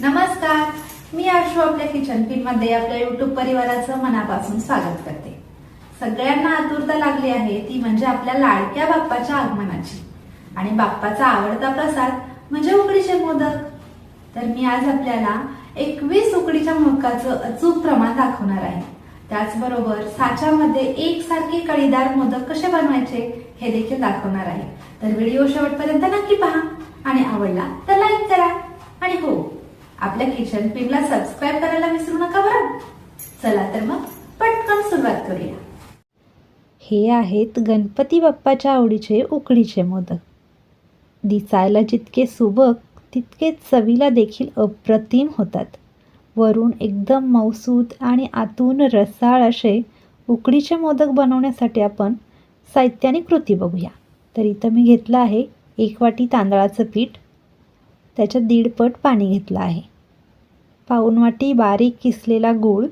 नमस्कार. मी आशू आपल्या किचनमध्ये आपल्या युट्यूब परिवाराचं मनापासून स्वागत करते. सगळ्यांना आतुरता लागली आहे ती म्हणजे आपल्या लाडक्या बाप्पाच्या आगमनाची. आणि बाप्पाचा आवडता प्रसाद म्हणजे उकडीचे मोदक. तर मी आज आपल्याला एकवीस उकडीच्या मोदकाचं अचूक प्रमाण दाखवणार आहे. त्याचबरोबर साच्यामध्ये एकसारखे कळीदार मोदक कसे बनवायचे हे देखील दाखवणार आहे. तर व्हिडिओ शेवटपर्यंत नक्की पहा आणि आवडला तर लाईक करा. आणि हो आपल्या किचन पिंगला सबस्क्राईब करायला विसरू नका बरं? चला तर मग पटकन सुरुवात करूया. हे आहेत गणपती बाप्पाच्या आवडीचे उकडीचे मोदक. दिसायला जितके सुबक तितकेच चवीला देखील अप्रतिम होतात. वरून एकदम मौसूद आणि आतून रसाळ असे उकडीचे मोदक बनवण्यासाठी आपण साहित्याने कृती बघूया. तर इथं मी घेतलं आहे एक वाटी तांदळाचं पीठ. त्याच्यात दीडपट पाणी घेतलं आहे. पाऊण वाटी बारीक किसलेला गूळ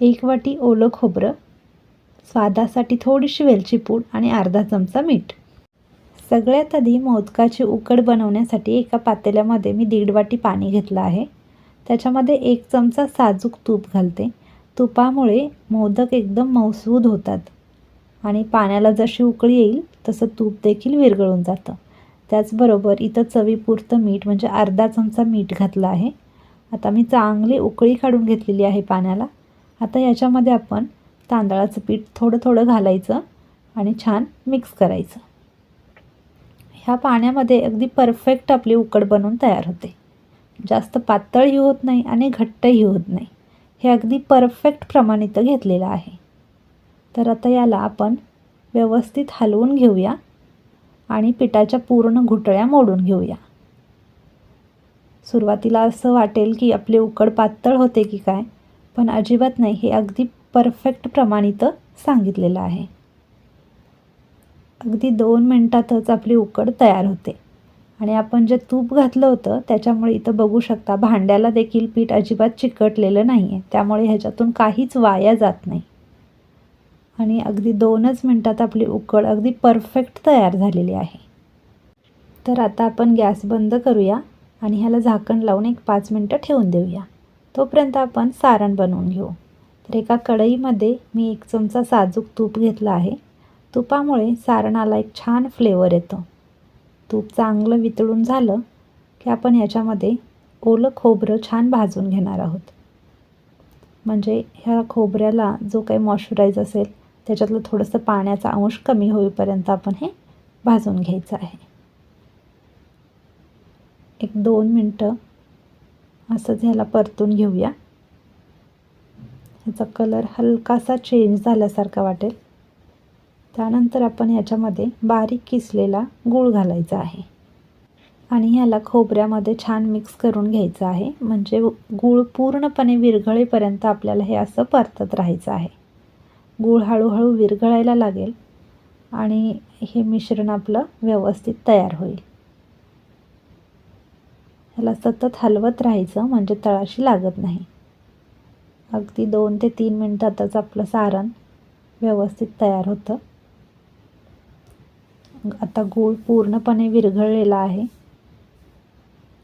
एक वाटी ओलं खोबरं स्वादासाठी थोडीशी वेलची पूड आणि अर्धा चमचा मीठ. सगळ्यात आधी मोदकाची उकड बनवण्यासाठी एका पातेल्यामध्ये मी दीड वाटी पाणी घेतलं आहे. त्याच्यामध्ये एक चमचा साजूक तूप घालते. तुपामुळे मोदक एकदम मौसूद होतात आणि पाण्याला जशी उकळी येईल तसं तूप देखील विरघळून जातं. त्याचबरोबर इथं चवीपुरतं मीठ म्हणजे अर्धा चमचा मीठ घातलं आहे. आता मी चांगली उकळी काढून घेतलेली आहे पाण्याला. आता याच्यामध्ये आपण तांदळाचं पीठ थोडं थोडं घालायचं आणि छान मिक्स करायचं. ह्या पाण्यामध्ये अगदी परफेक्ट आपली उकड बनवून तयार होते. जास्त पातळही होत नाही आणि घट्टही होत नाही. हे अगदी परफेक्ट प्रमाणित घेतलेलं आहे. तर आता याला आपण व्यवस्थित हलवून घेऊया आणि पिठाच्या पूर्ण घुटळ्या मोडून घेऊया. सुरुवातीला असं वाटेल की आपली उकड पातळ होते की काय पण अजिबात नाही हे अगदी परफेक्ट प्रमाणित सांगितलेलं आहे. अगदी दोन मिनटातच आपली उकड तयार होते. आणि आपण जे तूप घातलं होतं त्याच्यामुळे इथं बघू शकता भांड्याला देखील पीठ अजिबात चिकटलेलं नाही आहे त्यामुळे ह्याच्यातून काहीच वाया जात नाही. आणि अगदी दोनच मिनटात आपली उकड अगदी परफेक्ट तयार झालेली आहे. तर आता आपण गॅस बंद करूया. आणि ह्याला झाकण लावून एक पाच मिनटं ठेवून देऊया. तोपर्यंत आपण सारण बनवून घेऊ. तर एका कढईमध्ये मी एक चमचा साजूक तूप घेतलं आहे. तुपामुळे सारणाला एक छान फ्लेवर येतो. तूप चांगलं वितळून झालं की आपण याच्यामध्ये ओलं खोबरं छान भाजून घेणार आहोत. म्हणजे ह्या खोबऱ्याला जो काही मॉइश्चराईज असेल त्याच्यातलं थोडंसं पाण्याचा अंश कमी होईपर्यंत आपण हे भाजून घ्यायचं आहे. एक दोन मिनटं असंच ह्याला परतून घेऊया. ह्याचा कलर हलकासा चेंज झाल्यासारखा वाटेल. त्यानंतर आपण याच्यामध्ये बारीक किसलेला गूळ घालायचा आहे. आणि ह्याला खोबऱ्यामध्ये छान मिक्स करून घ्यायचं आहे. म्हणजे गूळ पूर्णपणे विरघळेपर्यंत आपल्याला हे असं परतत राहायचं आहे. गूळ हळूहळू विरघळायला लागेल आणि हे मिश्रण आपलं व्यवस्थित तयार होईल. ह्याला सतत हलवत राहायचं म्हणजे तळाशी लागत नाही. अगदी दोन ते तीन मिनटातच आपलं सारण व्यवस्थित तयार होतं. आता गूळ पूर्णपणे विरघळलेला आहे.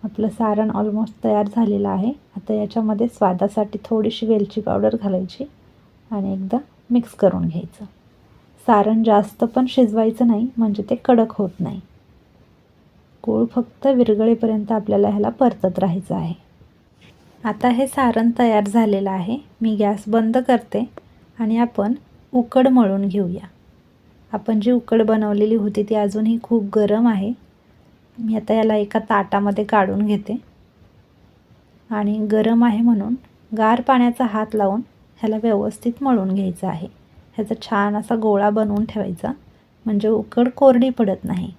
आपलं सारण ऑलमोस्ट तयार झालेलं आहे. आता याच्यामध्ये स्वादासाठी थोडीशी वेलची पावडर घालायची आणि एकदा मिक्स करून घ्यायचं. सारण जास्त पण शिजवायचं नाही म्हणजे ते कडक होत नाही. गूळ फक्त विरगळेपर्यंत आपल्याला ह्याला परतत राहायचं आहे. आता हे सारण तयार झालेलं आहे. मी गॅस बंद करते आणि आपण उकड मळून घेऊया. आपण जी उकड बनवलेली होती ती अजूनही खूप गरम आहे. मी आता याला एका ताटामध्ये काढून घेते. आणि गरम आहे म्हणून गार पाण्याचा हात लावून ह्याला व्यवस्थित मळून घ्यायचं आहे. ह्याचा छान असा गोळा बनवून ठेवायचा. म्हणजे उकड कोरडी पडत नाही.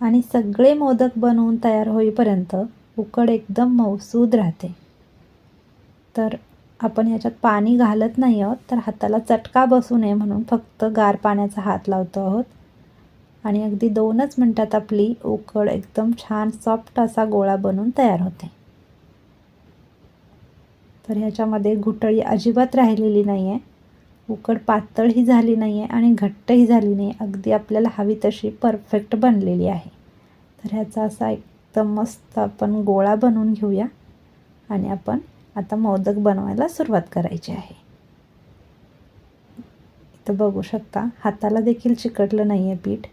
आणि सगळे मोदक बनवून तयार होईपर्यंत उकड एकदम मौसूद राहते. तर आपण याच्यात पाणी घालत नाही आहोत तर हाताला चटका बसू नये म्हणून फक्त गार पाण्याचा हात लावतो आहोत. आणि अगदी दोनच मिनटात आपली उकड एकदम छान सॉफ्ट असा गोळा बनून तयार होते. तर ह्याच्यामध्ये घुटळी अजिबात राहिलेली नाही आहे उकड पातळही झाली नाही आहे आणि घट्टही झाली नाही अगदी आपल्याला हवी तशी परफेक्ट बनलेली आहे. तर ह्याचा असा एकदम मस्त आपण गोळा बनवून घेऊया. आणि आपण आता मोदक बनवायला सुरुवात करायची आहे. इथं बघू शकता हाताला देखील चिकटलं नाही आहे पीठ.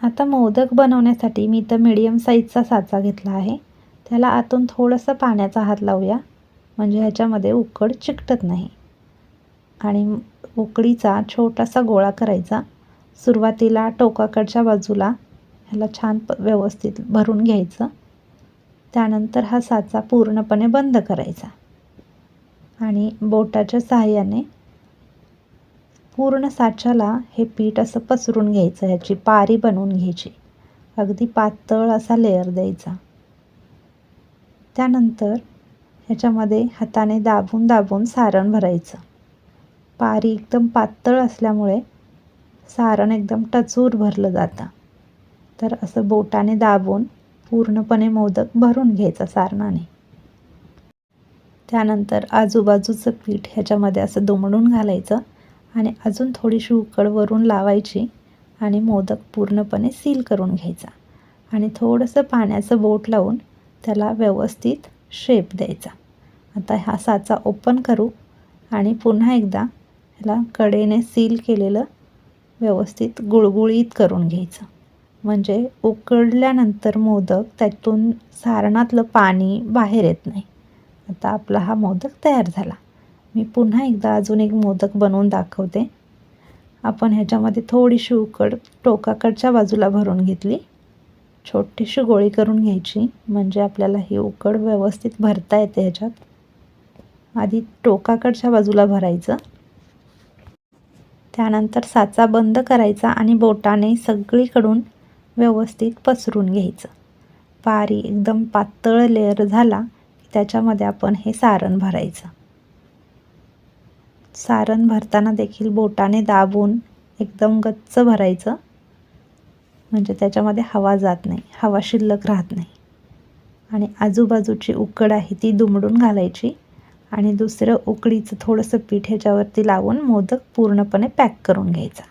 आता मोदक बनवण्यासाठी मी इथं मिडियम साईजचा साचा घेतला आहे. त्याला आतून थोडंसं पाण्याचा हात लावूया. म्हणजे ह्याच्यामध्ये उकड चिकटत नाही. आणि उकडीचा छोटासा गोळा करायचा. सुरुवातीला टोकाकडच्या बाजूला ह्याला छान प व्यवस्थित भरून घ्यायचं. त्यानंतर हा साचा पूर्णपणे बंद करायचा. आणि बोटाच्या सहाय्याने पूर्ण साच्याला हे पीठ असं पसरून घ्यायचं ह्याची पारी बनवून घ्यायची. अगदी पातळ असा लेअर द्यायचा. त्यानंतर ह्याच्यामध्ये हाताने दाबून दाबून सारण भरायचं. पारी एकदम पातळ असल्यामुळे सारण एकदम टचूर भरलं जातं. तर असं बोटाने दाबून पूर्णपणे मोदक भरून घ्यायचा सारणाने. त्यानंतर आजूबाजूचं पीठ ह्याच्यामध्ये असं दुमडून घालायचं आणि अजून थोडीशी उकड वरून लावायची आणि मोदक पूर्णपणे सील करून घ्यायचा. आणि थोडंसं पाण्याचं बोट लावून त्याला व्यवस्थित शेप द्यायचा. आता हा साचा ओपन करू आणि पुन्हा एकदा ह्याला कडेने सील केलेलं व्यवस्थित गुळगुळीत करून घ्यायचं. म्हणजे उकडल्यानंतर मोदक त्यातून सारणातलं पाणी बाहेर येत नाही. आता आपला हा मोदक तयार झाला. मी पुन्हा एकदा अजून एक मोदक बनवून दाखवते. आपण ह्याच्यामध्ये थोडीशी उकड टोकाकडच्या बाजूला भरून घेतली. छोटीशी गोळी करून घ्यायची. म्हणजे आपल्याला ही उकड व्यवस्थित भरता येते ह्याच्यात. आधी टोकाकडच्या बाजूला भरायचं. त्यानंतर साचा बंद करायचा आणि बोटाने सगळीकडून व्यवस्थित पसरून घ्यायचं. पारी एकदम पातळ लेअर झाला की त्याच्यामध्ये आपण हे सारण भरायचं. सारण भरताना देखील बोटाने दाबून एकदम गच्च भरायचं. म्हणजे त्याच्यामध्ये हवा जात नाही हवा शिल्लक राहत नाही. आणि आजूबाजूची उकड आहे ती दुमडून घालायची. आणि दुसरं उकडीचं थोडंसं पीठ ह्याच्यावरती लावून मोदक पूर्णपणे पॅक करून घ्यायचा.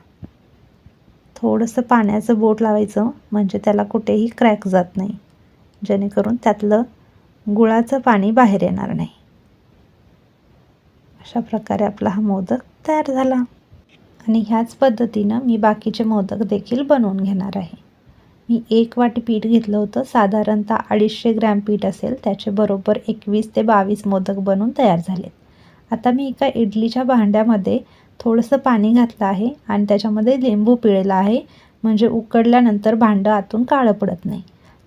थोडंसं पाण्याचं बोट लावायचं म्हणजे त्याला कुठेही क्रॅक जात नाही. जेणेकरून त्यातलं गुळाचं पाणी बाहेर येणार नाही. अशा प्रकारे आपला हा मोदक तयार झाला. आणि ह्याच पद्धतीनं मी बाकीचे मोदक देखील बनवून घेणार आहे. मी एक वाटी पीठ घेतलं होतं. साधारणतः अडीचशे ग्रॅम पीठ असेल. त्याचे बरोबर एकवीस ते बावीस मोदक बनून तयार झालेत. आता मी एका इडलीच्या भांड्यामध्ये थोडंसं पाणी घातलं आहे आणि त्याच्यामध्ये लिंबू पिळला आहे. म्हणजे उकडल्यानंतर भांडं आतून काळं पडत नाही.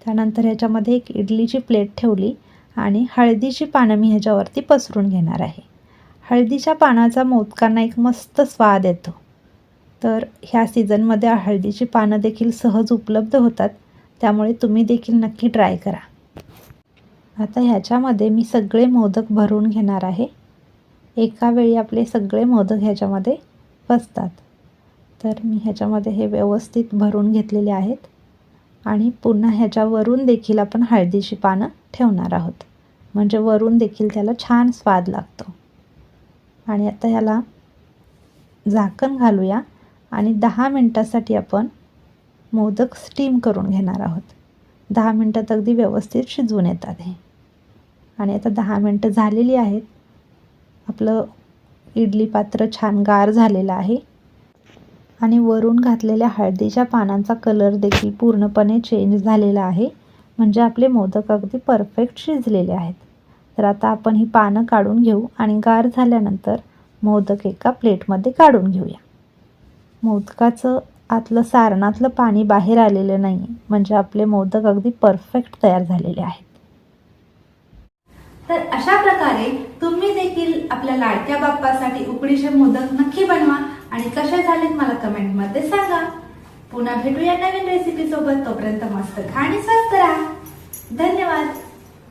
त्यानंतर ह्याच्यामध्ये एक इडलीची प्लेट ठेवली आणि हळदीची पानं मी ह्याच्यावरती पसरून घेणार आहे. हळदीच्या पानाचा मोदकांना एक मस्त स्वाद येतो. तर ह्या सीझनमध्ये हळदीची पानं देखील सहज उपलब्ध होतात. त्यामुळे तुम्ही देखील नक्की ट्राय करा. आता ह्याच्यामध्ये मी सगळे मोदक भरून घेणार आहे. एका वेळी आपले सगळे मोदक ह्याच्यामध्ये बसतात. तर मी ह्याच्यामध्ये हे व्यवस्थित भरून घेतलेले आहेत. आणि पुन्हा ह्याच्यावरून देखील आपण हळदीची पानं ठेवणार आहोत. म्हणजे वरून देखील त्याला छान स्वाद लागतो. आणि आता ह्याला झाकण घालूया. आणि दहा मिनटासाठी आपण मोदक स्टीम करून घेणार आहोत. दहा मिनटात अगदी व्यवस्थित शिजवून येतात हे. आणि आता दहा मिनटं झालेली आहेत. आपलं इडली पात्र छान गार झालेलं आहे. आणि वरून घातलेल्या हळदीच्या पानांचा कलर देखील पूर्णपणे चेंज झालेला आहे. म्हणजे आपले मोदक अगदी परफेक्ट शिजलेले आहेत. तर आता आपण ही पानं काढून घेऊ आणि गार झाल्यानंतर मोदक एका प्लेटमध्ये काढून घेऊया. मोदकाचं आतलं सारणातलं पाणी बाहेर आलेलं नाही म्हणजे आपले मोदक अगदी परफेक्ट तयार झालेले आहेत. तर अशा प्रकारे तुम्ही देखील आपल्या लाडक्या बाप्पासाठी उकडीचे मोदक नक्की बनवा आणि कसे झालेत मला कमेंटमध्ये सांगा. पुन्हा भेटूया नवीन रेसिपी सोबत. तोपर्यंत मस्त खाणी सर्व करा. धन्यवाद.